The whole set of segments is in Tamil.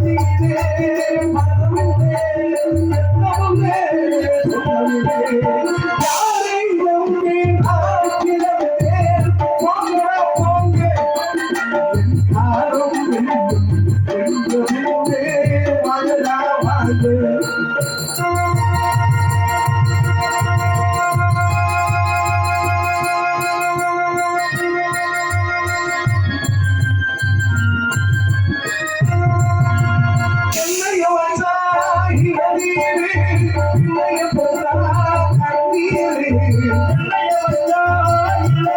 Thank you.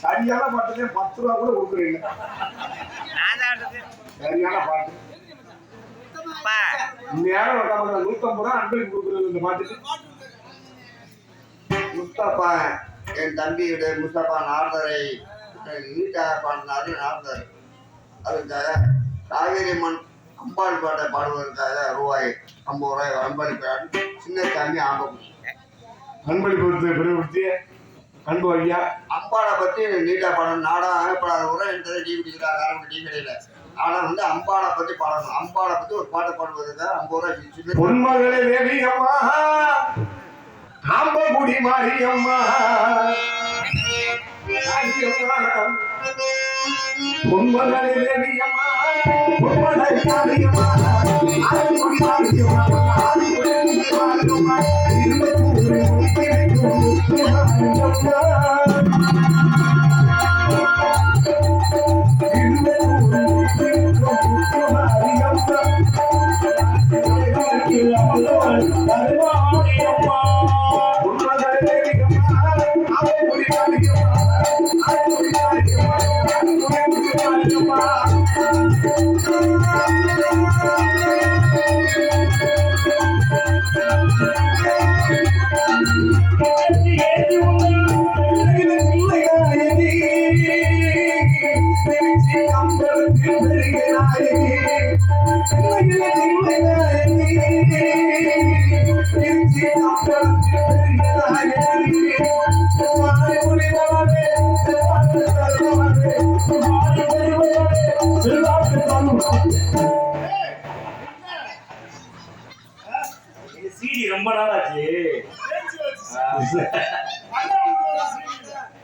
சரியான பாட்டுல பத்து ரூபா கூட கொடுக்குறீங்க. சரியான பாட்டு. நேரம் உட்காந்து நூத்தம்பது ரூபா அன்பளிப்பு கொடுக்குறது இந்த பாட்டுக்கு. முஸ்தபா என் தம்பியுடைய முஸ்தபா நார்தரை நீட்டாக பாடினாரு நார்தர் அதுக்காக காவேரி மண் அம்பாள் பாட்டை பாடுவதற்காக ரூபாய் ஐம்பது ரூபாய் அன்பளிக்கிறார் சின்ன சாமி ஆகும் அன்பளிப்பு பெருமைப்படுத்தி அன்பு ஐயா. அம்பாளை பற்றி நீட்டாக பாடணும். நாடகம் அனுப்படாத கூட எந்த டீ குடிக்கிறாங்க ஆரம்ப டீ கடையில். ஆனால் வந்து அம்பாளை பற்றி பாடணும். அம்பாளை பற்றி ஒரு பாட்டு பாடுவதற்காக ஐம்பது ரூபாய் பொன்மகளே தேவி அம்மா ஆம்பகுடி மாரியம்மா. பொன்மகளே தேவி அம்மா பொன்மகளே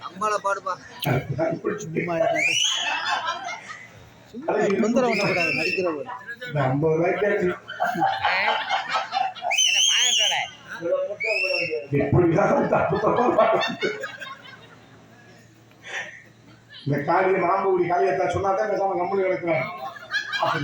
அம்பாளை பாடுப்பா. சும்மா தொந்தரவு பண்ணக்கூடாது நடிக்கிறவர். ஐம்பது ரூபாய்க்கு. இந்த காரியம் மாம்பூடி காரியத்தை சொன்னாதான் பேசாம கம்பெனி கிடக்குறேன் அப்போ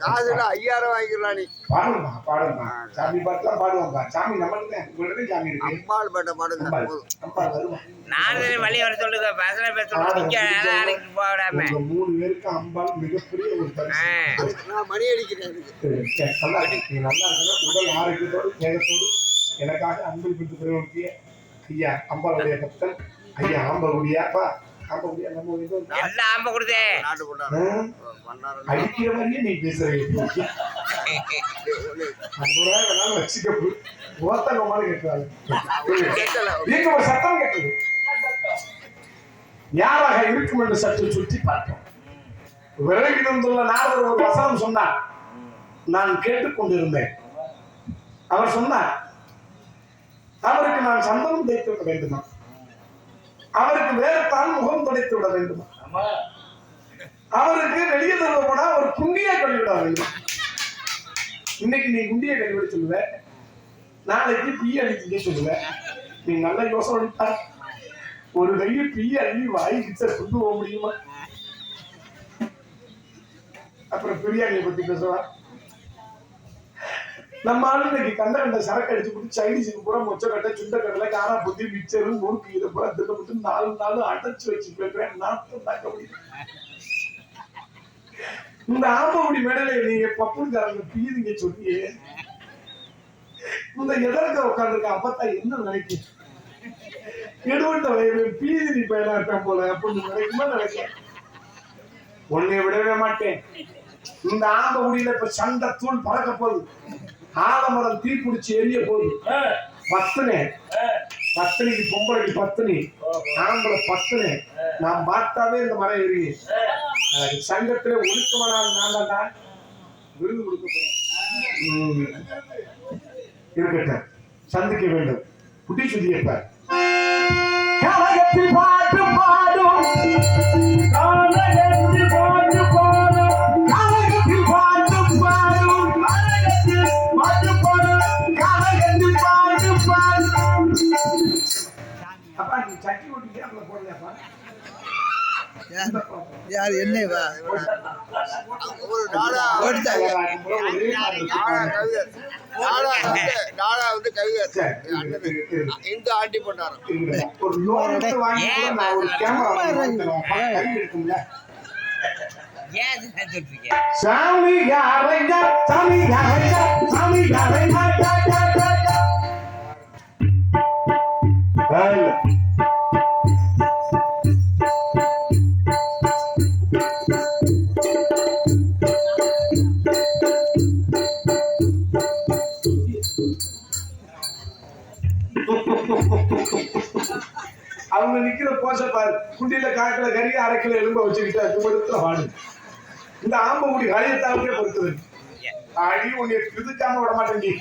காசுல ஐயாயிரம் வாங்கிக்கலாம் நீ. பாடுமா பாடுமா. சாமி பாட்டுலாம் பாடுவாங்க சாமி நம்மளுக்கு தான் உங்கள்கிட்ட சாமி இருக்கு. அம்பாள் பேட்டை பாடுங்க அம்பாள், போதும். அம்பாள் வருமா? நானும் வழி வர சொல்லுங்க பஸ்ல பேச. சொல்லுங்க போடாம. மூணு பேருக்கு அம்பாள் மிகப்பெரிய ஒரு. நான் மணி அடிக்கிறேன் எனக்கு. நல்லா இருக்கு. நீ நல்லா இருக்கணும். உடல் ஆரோக்கியத்தோடு தேகத்தோடு எனக்காக அன்பில் பிடித்து பெறுவதற்கு ஐயா. அம்பாளுடைய பக்தன். ஐயா ஆம்ப அடிக்கிற மாதிரியே நீ பேசுற. ஐம்பது ரூபாய் வேணாலும் வச்சுக்க. ஓத்தங்க மாதிரி கேட்கிறாரு நீங்க ஒரு சத்தம் கேட்டது யாராக இருக்கும் என்று சற்று சுற்றி பார்த்தோம். விலகி நின்றுள்ள நாரதர் ஒரு வசனம் சொன்னார். நான் கேட்டுக்கொண்டிருந்தேன். அவர் சொன்னார் அவருக்கு நான் சந்தனம் விட வேண்டுமா? அவருக்கு வேறத்தான் முகம் துடைத்து விட வேண்டுமா. அவருக்கு வெளியே தருவப்படா ஒரு குண்டியை கழிவிட வேண்டும். இன்னைக்கு நீ குண்டியை கழிவிட சொல்லுவ. நாளைக்கு பீ அடிக்க சொல்லுவ. நீ நல்லா யோசனை பண்ணிட்டா. ஒரு கையில் பீ அள்ளி வாய் கிட்ட கொண்டு போக முடியுமா? அப்புறம் பிரியாணியை பத்தி பேசுவா? நம்ம ஆளு இன்னைக்கு கண்ட கண்ட சரக்கு அடிச்சு போட்டு சைனீஸுக்கு பூரா மொச்சக்கட்டை சுண்டக்கடலை காரா புத்தி மிச்சரு முறுக்கு இதை பூரா திட்டப்பட்டு நாலு நாள் அடைச்சு வச்சு போயிருக்கேன் நாட்டம் தாக்க முடியும். இந்த ஆம்பகுடி மேடையில நீங்க பப்புன்காரங்க பீதிங்க சொல்லியே. இந்த எதற்க உட்காந்துருக்க அப்பத்தா என்ன நினைக்கும் எடுவட்ட வயலில் பீதி பயனா இருக்கான் போல அப்படின்னு நினைக்குமா நினைக்க? உன்னை விடவே மாட்டேன். இந்த ஆம்பகுடியில இப்ப சண்டை தூள் பறக்க போகுது. ஆலமரம் தீ பிடிச்சி எரிய போகுது. பத்துனே. பத்தினிக்கு பொம்பளைக்கு பத்தினி. ஆம்பளை பத்துனே. நான் பார்த்தாவே இந்த மரம் எனக்கு சங்கத்துல ஒழுக்கமான நான் தான்டா விருது கொடுக்க. இருக்கட்டும். சந்திக்க வேண்டும். குட்டி சுதியப்ப கழகத்தில் பாட்டு பாடும். சட்டி ஓட்டி கேமரா போடலையாப்பா யார்? என்னவா ஒரு நாடா ஓடிட்டா. நாடா கவிஞர் நாடா வந்து கவிஞர் இந்த ஆண்டி எடுத்து வாங்கி கூட நான் அவங்க நிக்கிற போச பாரு. குண்டியில காக்கல கறி அரை கிலோ எலும்ப வச்சுக்கிட்டு அது படுத்துல வாடு. இந்த ஆம்பை முடி கரையத்தாவுக்கே பொறுத்தது. அடி உன்னை பிதுக்காம விட மாட்டேன் நீ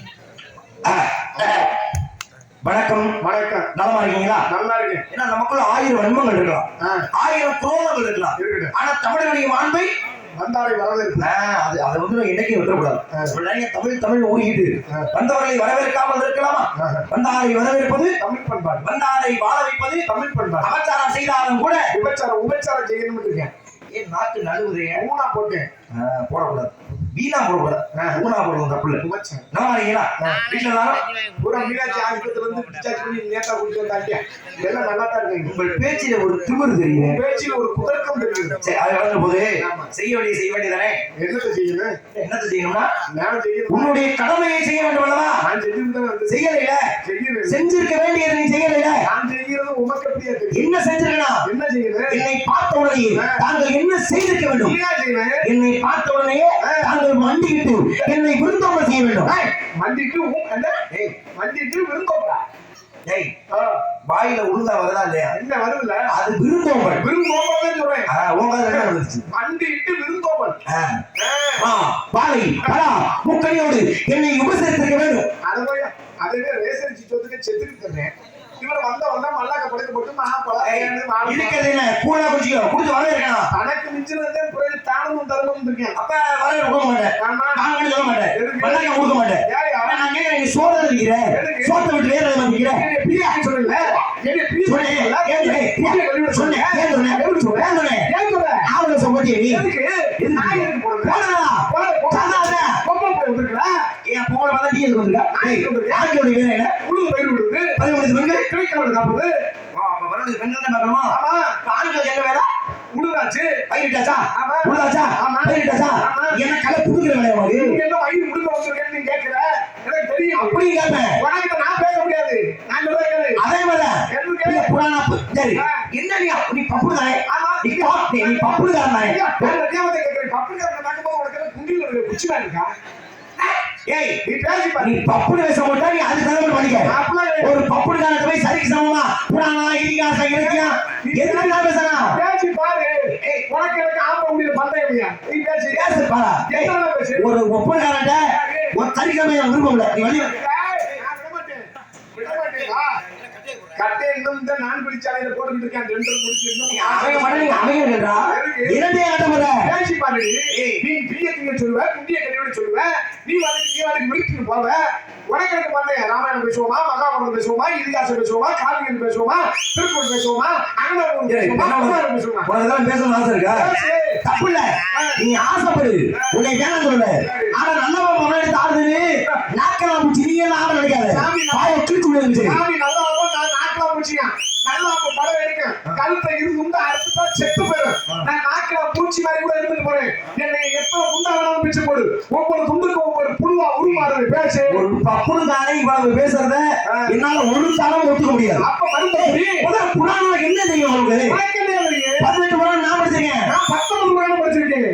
வணக்கம். வணக்கம். நலமா இருக்கீங்களா? நல்லா இருக்கேன். ஏன்னா நமக்குள்ள ஆயிரம் வன்மங்கள் இருக்கலாம். ஆயிரம் குரோதங்கள் இருக்கலாம். ஆனா தமிழனுடைய மாண்பை வந்தாரை வரவேற்பு. ஆ, அது அதை வந்து என்னைக்கும் விட்டுறக்கூடாது. நிறைய தமிழ் தமிழ் ஓடிக்கிட்டு வந்தவர்களை வரவேற்காமல் இருக்கலாமா வந்தாரை வரவேற்பது தமிழ் பண்பாடு. வந்தாரை வாழ வைப்பது தமிழ் பண்பாடு. அபச்சாரம் செய்தாலும் கூட விபச்சாரம் உபச்சாரம் செய்யணும்னு இருக்கேன். ஏன் நாக்கு நழுவுதே ஊனா போட்டேன். போடக்கூடாது. வீணா போடக்கூடாது ஊனா போடுவோம் தப்பு இல்லை உபச்சாரம் நலமா இருக்கீங்களா வீட்டுல எல்லாரும் பூரா மீனாட்சி ஆஸ்பத்திரி வந்து டிஸ்சார்ஜ் பண்ணி நேத்தா குடிச்சு வந்தாங்க எல்லாம் நல்லா தான் இருக்கீங்க உங்கள் பேச்சில ஒரு திமிரு தெரியுது பேச்சில் ஒரு குதர்க்கம் தெரியுது சரி அது வளர்ந்த போது ஆமா. செய்ய வேண்டிய செய்ய வேண்டியதானே என்னத்தை செய்யணும் என்னத்தை செய்யணும்னா நான் செய்யணும் உன்னுடைய கடமையை செய்ய வேண்டும் அல்லவா நான் செஞ்சுட்டு தான் வந்து செய்யலைல செஞ்சிருக்க வேண்டியது நீ செய்யலைல நான் செய்யறது உமக்கு தெரியும் என்ன செஞ்சிருக்கணும் என்ன செய்யணும் என்னை பார்த்த உடனே தாங்கள் என்ன செய்திருக்க வேண்டும் என்னை பார்த்த உடனே தாங்கள் மண்டியிட்டு என்னை விருந்தோம்பல் செய்ய வேண்டும். மண்டிட்டு மண்டிட்டு விருந்தோம்பா ஏய் வாயில உளுந்தா வருதா இல்லையா? என்ன வருதுல? அது விருந்தோம்பல். விருந்தோம்பல் சொல்றேன். உங்க என்ன விருந்தோம்பல். ஆ. ஆ, வாழை பலா முக்கணியோடு என்னை உபசரித்திருக்க வேண்டும். அது போய் அதுவே ரேசரிச்சு சொத்துக்கு செத்துக்கு தர்றேன் இவரை வந்த வந்தா மல்லாக்க படுக்க போட்டு மகா பழம் இருக்கிறது என்ன கூடா குடிச்சிக்கோ குடிச்சு வர இருக்கணும் தனக்கு மிஞ்சினதே பிறகு தானமும் தர்மமும் இருக்கேன் அப்ப வர கொடுக்க மாட்டேன். நான் சொல்ல மாட்டேன்? மல்லாக்க கொடுக்க மாட்டேன். நான் கேட்கிறேன் சோறு இருக்கிறேன்? சோத்தை விட்டு வேற எதை வந்துக்கிறேன் என்னைய பிரியா சொல்லல பிரியா சொன்னேன் சொல்லல ஏன் சொன்னேன்? புதிய கழிவுல சொன்னேன். ஏன் சொன்னேன். எதுக்கு சொல்ற? ஏன் சொன்னேன் ஏன் சொல்ற? ஆவல சப்போர்ட்டி நீ எதுக்கு? நான் எதுக்கு போறது? போடா. போடு, போடு. சாதாரண. பொம்பளை பிள்ளை வந்திருக்குடா. என் போன பார்த்தா டீ எடுத்து வந்திருக்கா வேலை என்ன உழுது பயிர் விடுறது. பதிமூணு பெண்கள். ஆ, அப்ப வரது பெண்கள் தான் பார்க்கணுமா ஆண்களுக்கு என்ன வேலை உழுதாச்சு. பயிரிட்டாச்சா. உழுதாச்சா. பயிரிட்டாச்சா. என்ன கலை புதுக்கிற வேலையா உனக்கு நீங்க என்ன வயிறு முழுக்க வந்திருக்கேன்னு நீ கேட்கிற? எனக்கு தெரியும். அப்படி கேட்பேன் உனக்கிட்ட நான் பேச முடியாது. நான். அதே மாதிரி புராண சரி. என்ன நீ நீ பப்புடு தானே. நீ பப்புடு தானே தெரியாம தான். பப்புக்காரனை பார்க்கும்போது உனக்கு குண்டியில இருக்கிற குச்சி மாதிரி இருக்கா? ஏய் நீ பேசி பாரு. நீ பப்புடு பேச மாட்டா நீ அது தகுந்த பண்ணிக்க. ஒரு பப்புடு காலத்தை போய் சரிக்கு சமமா புராணம் இதிகாசம் இலக்கியம் எதுக்கு நான் பேசலாம் பேசி பாரு. ஏய், உனக்கு எனக்கு ஆம்பளை முடியல பந்தயம்? நீ பேசி. பேசு பாரா ஏய், என்னடா பேசு? ஒரு ஒரு நீ வெளியே விட மாட்டேன். விட மாட்டேனா? கட்டை இன்னும் இந்த நான் பிடிச்சாலையில போட்டுக்கிட்டு இருக்கேன். ரெண்டு முடிச்சு இரண்டே ஆட்ட போற பேசி பாரு. நீ பிரிய திங்க சொல்லுவ, குண்டிய கட்டியோட சொல்லுவ. நீ வந்து நீ வந்து விழிச்சுட்டு போவ. உனக்கு எனக்கு பந்தயம். ராமாயணம் பேசுவோமா மகாபாரதம் பேசுவோமா இதிகாசம் பேசுவோமா காவியம் பேசுவோமா திருக்குறள் பேசுவோமா அங்கநூறு பேசுவோமா புராணம் பேசுவோமா? உனக்கு பேசணும்னு ஆசை இருக்கா. தப்பு இல்ல. நீ ஆசைப்படு. உன்னை வேணாம் சொல்லல. ஆனா நல்லவன் முன்னாடி தாடுது நாக்கலாம் பூச்சி நீ எல்லாம் ஆட நினைக்காத பாய கிழிச்சு விழுந்துச்சு சாமி நல்லா இருக்கும், நான் நாக்குல பூச்சியா நல்லா அப்ப படம் எடுக்கும் கழுத்தை இரு உண்டா அறுத்துட்டா செத்து போயிடும் நான் நாக்குல பூச்சி மாதிரி கூட இருந்துட்டு போறேன். என்னை எத்தனை குண்டா வேணாலும் பிச்சு போடு. ஒவ்வொரு துண்டுக்கும் ஒவ்வொரு புழுவா உருமாறுது. பேசு ஒரு பப்புனு தானே இவ்வளவு பேசுறத என்னால ஒரு தாளம் ஒத்துக்க முடியாது. அப்ப மறுபடி முதல்ல புராணம் என்ன தெரியும் உங்களுக்கு? பதினெட்டு புராணம் நான் படிச்சிருக்கேன். நான் பத்தொன்பது புராணம் படிச்சிருக்கேன்?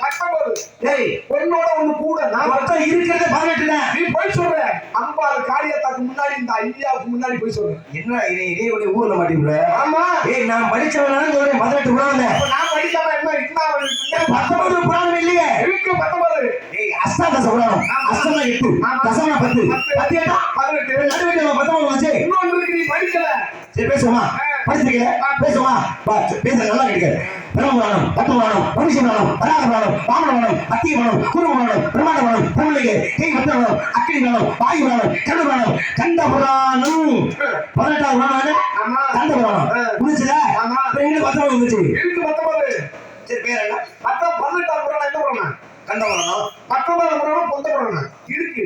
பத்தொன்பது. டேய் ஒன்னோட ஒண்ணு கூட நான் மொத்தம் இருக்கிறது பதினெட்டுல நீ போய் சொல்ற அம்பாள் காளியத்தாக்கு முன்னாடி இந்த ஐயாவுக்கு முன்னாடி போய் சொல்றேன் என்ன இதே இதே உடைய ஊர்ல மாட்டீங்கள ஆமா. ஏய் நான் படிச்சவனாலும் சொல்றேன். பதினெட்டு நான் படிக்காம என்ன இருந்தா பத்தொன்பது புராணம் இல்லையே. இருக்கு பத்தொன்பது? ஏய் அஷ்டாதச புராணம் அஷ்டமா எட்டு. தசமா பத்து. பத்து எட்டா பதினெட்டு. நடுவில் பத்தொன்பது வச்சு இன்னொன்று இருக்கு நீ படிக்கல. சரி பேசுவோமா? படிச்சிருக்கீங்க பேசுவோமா? பேச நல்லா கேட்க பிரம்மபுராணம் பத்மபுராணம் மனுஷபுராணம் வராகபுராணம் வாமனபுராணம் அத்தியபுராணம் குருபுராணம் பிரம்மாண்டபுராணம் பிரம்மலிகை கை பத்திரபுராணம் அக்கினிபுராணம் வாயுபுராணம் கண்டபுராணம் கண்டபுராணம் பதினெட்டாவது புராணம் ஆமா. கண்டபுராணம் முடிச்சுல. ரெண்டு பத்தொன்பது வந்துச்சு. இருக்கு பத்தொன்பது. சரி பேர் என்ன? பத்த பதினெட்டாம் புராணம் என்ன புராணம்? கண்டபுராணம் பத்தொன்பதாம் புராணம் பொந்த புராணம் இருக்கு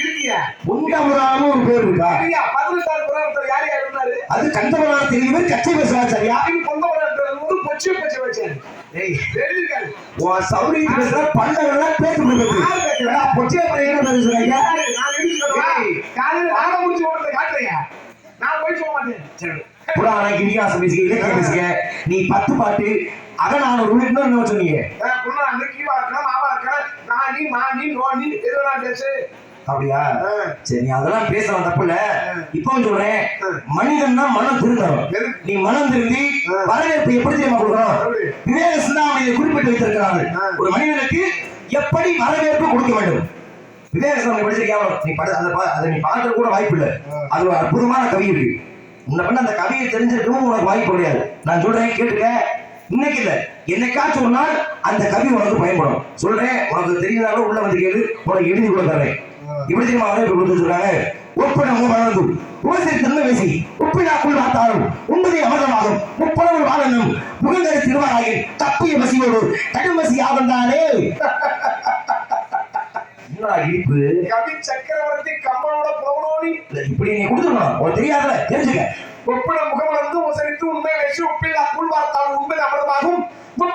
இருக்கியா? குண்டபுராணம் ஒரு பேர் இருக்கா? சரியா? பதினெட்டாம் புராணத்துல யார் யார் இருந்தாரு? அது கண்டபுராணம் தெரியும். கச்சை பேசுறா சரியா? யாரும் பொந்த புராணத்துல வந்து பொச்சி பொச்சி வச்சாரு. சௌரியத்துக்கு பேசுற பேசுறா? ஏடா, பொச்சையை பையன் என்ன பேசுறாங்க. காலையில நாடா முடிச்சு ஓடுறத காட்டுறியா? நான் போய் சொல்ல மாட்டேன். சரி. புராணம் இதிகாசம் பேசுக இலக்கியம் பேசுக. நீ பத்து பாட்டு அகநானூறு இன்னொரு என்ன சொன்னீங்க அஹ் புண்ணா அந்த கீவா இருக்கணும் மாவா இருக்கணும் நான் நீ மா நீ நோ நீ எது வேணா பேசு அப்படியா. சரி நீ அதெல்லாம் பேசலாம் தப்பு இல்ல ஆ. இப்போ சொல்றேன். மனிதன்னா மனம் திருந்தணும்? நீ மனம் திருந்தி. வரவேற்பு எப்படி தெரியுமா கொடுக்கணும்? விவேக சிந்தாமணியை குறிப்பிட்டு வைத்திருக்கிறார்கள். ஒரு மனிதனுக்கு எப்படி வரவேற்பு கொடுக்க வேண்டும் விவேக சிந்தாமணி படிச்சிருக்கியா நீ படி அதை அதை நீ பார்க்க கூட வாய்ப்பு இல்லை அது ஒரு அற்புதமான கவி இருக்கு பண்ண அந்த கவியை தெரிஞ்சிருக்கவும் உனக்கு வாய்ப்பு கிடையாது நான் சொல்றேன் கேட்டுக்க இன்னைக்கு இல்ல. என்னைக்காச்சும் ஒரு நாள் அந்த கவி உனக்கு பயன்படும். சொல்றேன் உனக்கு தெரியாதாலும் உள்ள வந்து கேளு. உனக்கு எழுதி கூட தரேன். இப்படி தெரியுமா வரவேற்பு கொடுத்து வச்சிருக்காங்க? ஒப்பிடம் வளர்ந்து உபசரி தன்மை பேசி ஒப்பிடாக்குள் பார்த்தாலும் உண்மதி அமர்தமாகும். முப்பளவு வாழனும் முகந்தரி திருவாராயில் தப்பிய பசியோடு கடுமசி ஆவந்தானே கவி சக்கரவர்த்தி புலவனோடி இல்ல, இப்படி நீ கொடுத்துருக்கணும் உனக்கு தெரியாதுல தெரிஞ்சுக்க. ஒப்பிட முகமலர்ந்து உசரித்து உண்மை பேசி ஒப்பில்லா புல் வார்த்தால் உண்மை அமிர்தமாகும்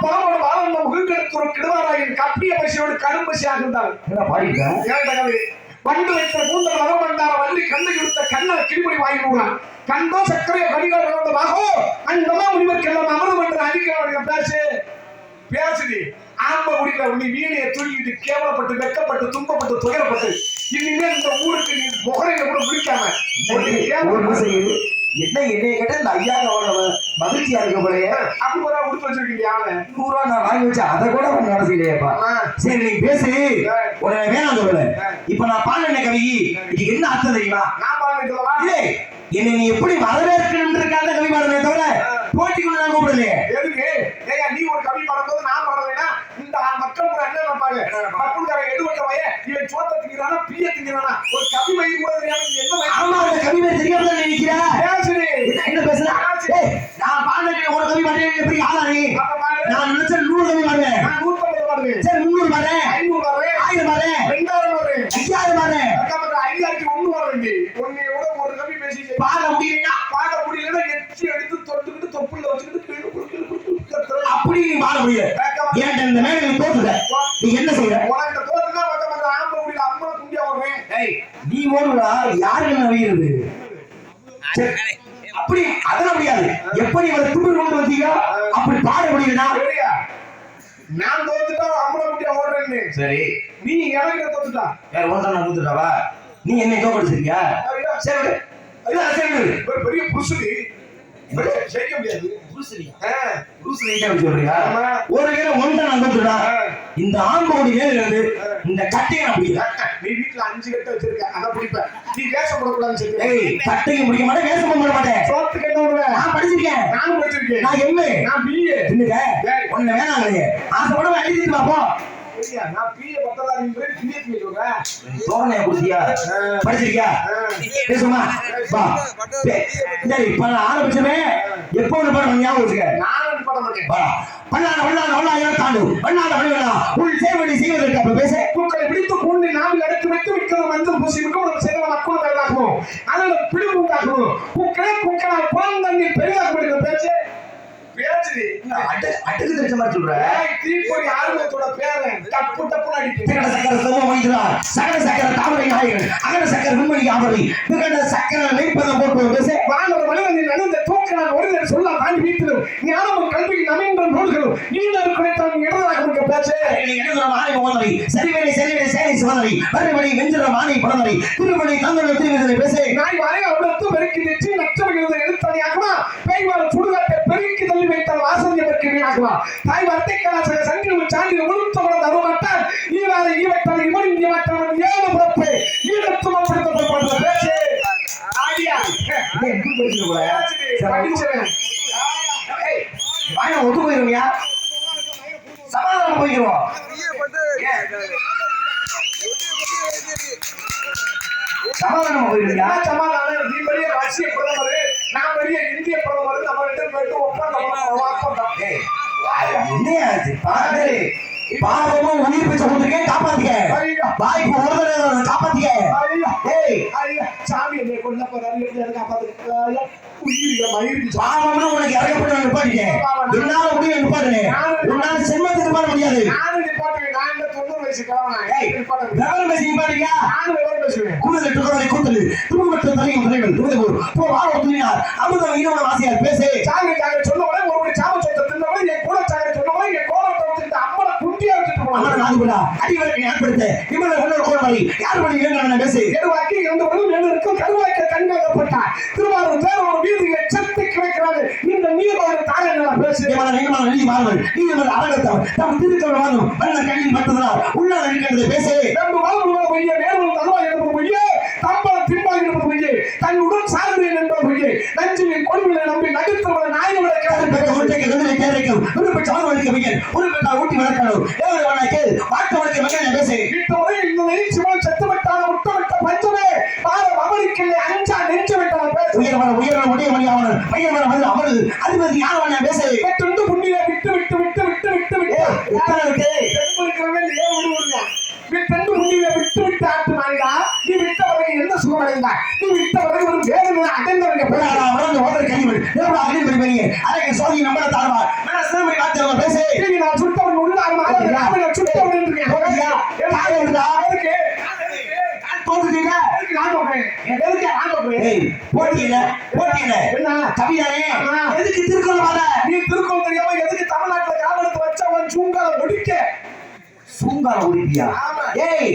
பலமோடு வாழந்த முகங்கெடுத்து ஒரு கிடுவாராயின் கப்பிய பசியோடு கடும் பசி ஆகின்றார் என்ன பாடிட்டேன் ஏண்டகவே வண்டு வைத்த கூந்தல் வரவண்டார வள்ளி கண்ணை கொடுத்த கண்ணர் கிளிமொழி வாங்கிடுவான் கண்டோ சக்கரைய கடிகார வந்ததாகோ அந்தமா முனிவர்க்கெல்லாம் அமர்வு என்று அடிக்கிறவங்க பேசு. பேசுடி. ஆம்ப முடியல நீ வீணையை தூக்கிட்டு கேவலப்பட்டு வெக்கப்பட்டு துன்பப்பட்டு துயரப்பட்டு இனிமேல் இந்த ஊருக்கு நீ முகரையில கூட முடிக்காம. என்ன என்னைய கேட்டா இந்த ஐயாவோட மகிழ்ச்சியா இருக்க போலயே ஐம்பது ரூபா கொடுத்து வச்சிருக்கீங்க ஆளு நூறு ரூபா நான் வாங்கி வச்சேன் அதை கூட உங்க நடசையிலேயேப்பா ஆ. சரி நீ பேசு. உடனே வேணாம் சொல்லல இப்ப நான் பாடின கவி? இது என்ன அர்த்தம் தெரியுமா? நான் இல்லை என்னை நீ எப்படி வரவேற்கணுன்றக்காக கவி பாடுறே தவிர போட்டிக்குள்ள நான் கூப்பிடலையே. எதுக்கு? நீ ஒரு கவி பாடும்போது மக்களுக்காக எடுவட்ட வய இவன் சோத்த திங்கிறானா பீய திங்கிறானா? ஒரு கவி வயது கூட தெரியாம நீ என்ன ஆமா அந்த கவி பேர் தெரியாம தான் நினைக்கிற பேசுறே என்ன என்ன பேசுற? ஏய், நான் பாடின ஒரு கவி பாடுறேன் எப்படி ஆளா நீ? நான் நினைச்ச நூறு கவி பாடுறேன் நான் நூத்தம்பது பாடுவேன். சரி முந்நூறு பாடுறேன். ஐநூறு பாடுறேன். ஆயிரம் பாடுறேன். ரெண்டாயிரம் பாடுறேன். ஐயாயிரம் பாடுறேன். ஐயாயிரத்தி ஒண்ணு பாடுறேன் உன்னையோட ஒரு கவி பேசி பாட முடியலையா பாட முடியலன்னா எச்சி எடுத்து தொட்டுக்கிட்டு தொப்புல வச்சுக்கிட்டு அப்படி நீ பாட முடியல. ஏன்டா இந்த மேல நீ தோத்துட்ட? நீ என்ன செய்யற உனக்கு தோத்துனா பக்கம் பக்கம் ஆம்ப முடியல அம்மனை குண்டியா வருவேன் ஏய் நீ ஓடுடா யாரு என்ன சரி, அப்படி அதெல்லாம் முடியாது. எப்படி இவரை துண்டு கொண்டு வந்தீங்க அப்படி பாட முடியுதுன்னா சரியா? நான் தோத்துட்டா அம்மனை குண்டியா ஓடுறேன்னு. சரி. நீ எனக்கு தோத்துட்டா? வேற ஒன்றா நான் கூத்துட்டாவா நீ என்னை தோக்கடிச்சிருக்கியா சரி சரி பெரிய புருஷனி. ஜெயிக்க முடியாது. ஒரு வேளை ஒன்றை நான் தோத்துட்டா ஆ. இந்த வேலை இருந்து இந்த கட்டையை நான் பிடிக்கிறேன். நீ வீட்டுல அஞ்சு கட்ட வச்சிருக்க அதை பிடிப்ப நீ வேஷம் போடக்கூடாதுன்னு சொல்லி கட்டையும் பிடிக்க மாட்டேன் வேஷம் பண்ண மாட்டேன். சோத்துக்கு என்ன விடுவேன். நான் படிச்சிருக்கேன். நானும் படிச்சிருக்கேன். நான் எம்ஏ நான் பிஏ ஏய். ஒண்ணு வேணாங்க ஆசைப்பட எழுதிட்டு பாப்போ சரியா நான் பிஏ பத்ததாரி பிஏ பிஏ சொல்றேன் சோதனையை கொடுத்தியா படிச்சிருக்கியா? பேசுமா பே- டேய் இப்ப நான் ஆரம்பிச்சவே எப்போ ஒண்ணு பாடம் ஞாபகம் வச்சுக்க. நானும் பட மாட்டேன் வா. பண்ணாத பண்ணாத பண்ணாத தாண்டு பண்ணாத பண்ணிடா உள் சேவடி செய்வதற்கு அப்ப பேச. பூக்களை பிடித்து பூண்டி நாவில் எடுத்து வைத்து விற்கிற மஞ்சள் பூசி விற்கும் சில மக்கள் வெள்ளாக்கணும் அதனால பிடிப்பு உண்டாக்கணும் பூக்களை பூக்களால் குழந்தண்ணி பெரிதாக முடிக்கிற பேச்சு அட்டு அட்டுக்கு தெரிஞ்ச மாதிரி சொல்ற? ஏய், தீப்பொறி ஆர்வத்தோட பேரன் டப்பு டப்புன்னு அடிக்கும் திகட சக்கர சக்கர தாமரை நாயகன் அகல சக்கர விண்மணி ஆபரை திகட சக்கர நெய்ப்பதம் போட்டு பேச வானவர் மனிதனில் நடந்த தூக்கினால் ஒருவர் சொல்ல தாண்டி வீட்டிலும் ஞானமும் கல்விக்கு நமைந்த நூல்களும் நீண்டர் குறைத்தான் இடதாக இருக்க பேச்சு. எழுதுற மாலை மோதலை சரிவரை சரிவரை சேனை சுவதலை வறுவனை வெஞ்சுற மாலை திருமணி தங்கள் திருவிதனை பேச. நாய் வரை அவ்வளவு பெருக்கி நிச்சு பெருக்கி வீணாகுமா தாய் வார்த்தை கலாச்சார சங்கிலும் சாண்டி உளுத்தவன தருமாட்டால் ஈவாறு ஈவட்டால் இவன் இங்கே மாட்டான் ஏழு பிறப்பு. ஈழத்தும் அப்படிப்படுத்த பேச்சு. ஆடியா. படிச்சவன். வாங்க ஒத்து போயிருவியா சமாதானம் போயிருவோம் சமாதானம் நான் சமாதானம்? நீ பெரிய ரஷ்ய பிரதமர் நான் பெரிய இந்திய பிரதமர் நம்ம ரெண்டு பேரும் ஒப்பந்தம் வாக்கப்பட்டோம் ஏய், என்னையா இது? பாரு. பாவமும் உயிர் பிச்சை கொடுத்துருக்கேன் காப்பாத்திக்க. வாய்ப்பு ஒரு தடவை காப்பாத்திக்க. ஐயா. ஏய். ஐயா. சாமி என்னை கொல்ல போறாரு. காப்பாத்துக்க உயிரில மயிருக்கு பாவம்னு உனக்கு இறக்கப்பட்டு நிப்பாட்டிக்க. என்னால முடியும் நிப்பாட்டுனே. உன்னால செல்வத்துக்கு நிப்பாட்ட முடியாது. நானும் நிப்பாட்டுவேன். நான் இந்த தொண்ணூறு வயசு கிழவனா ஏய் நிப்பாட்டுவேன் விவரம் பேசி நிப்பாட்டியா? நானும் விவரம் பேசுவேன். கூடுதல் துறவரை கூத்தல். திருமணத்தில் தலையும் தலைவன். துணிதபூர் போ வாழ துணினார் அமுதம் ஈரவன வாசியார். பேசு. சாமி ஒரு மணி சாம குண்டியா வச்சுட்டு அடிவருக்கு ஏற்படுத்த இவர உள்ள கோரமணி யார் மணி வேண்டாம் பேசு? எருவாக்கி இருந்தவர்கள் எழுதிருக்கும் கருவாய்க்க கண்காணப்பட்டார் திருவாரூர் தேர்வோட வீதியில செத்து கிடக்கிறாரு இந்த நீரோட தாரை பேசுகிறேன் தேவன நீங்கமான நெல்லி நீங்கள் அரங்கத்தவர் தம் திருத்தவர் வாதம் வண்ண கண்ணில் உள்ள இருக்கிறது பேசு. நம்ம வாழ்வு விட கேரள பெற்ற கேட்டு ஒன்றைக்கு ரெண்டு கேரைக்கும் ஒரு பெற்ற ஆறு வழிக்க மிகன் ஒரு பெற்ற ஊட்டி வளர்க்கணும். ஏழு வழக்கு வாட்டு வழக்கு மகன் பேசு. இட்டுவரை இந்த நெய்ச்சிவன் செத்துவிட்டான முத்தமிட்ட பஞ்சமே பார அமரிக்கலை அஞ்சா நெஞ்சு விட்டான பேசு உயர்வர உயர்வர உடைய மணி அவன் பையன் வர வந்து அமரு அதிபதி யார் வண்ண பேசு. துண்டு புண்ணிய விட்டு விட்டு விட்டு விட்டு விட்டு விட்டு. எத்தனை விட்டு ஏன் விடுவாங்க தெண்டு புண்ணிய விட்டு விட்டு ஆட்டு நாளிடா நீ விட்ட வரை என்ன சுகம் அடைந்தா நீ விட்ட வரை ஒரு வேதனை அடைந்தவங்க பேரா பிள்ளையாரா வளர்ந்து ஓடுற கழிவு எவ்வளவு அகில் பெரிய அழகு சோதி நம்பர பேசு. நான் நான்? காலை விடுதா? எதுக்கு? போட்டியில போட்டியில. என்ன? திருக்குறள் வர? நீ திருக்குறள் தெரியாம எதுக்கு தமிழ்நாட்டுல காவலுக்கு வச்சவன் சூங்கால முடிக்க சூங்கால ஆமா. ஏய்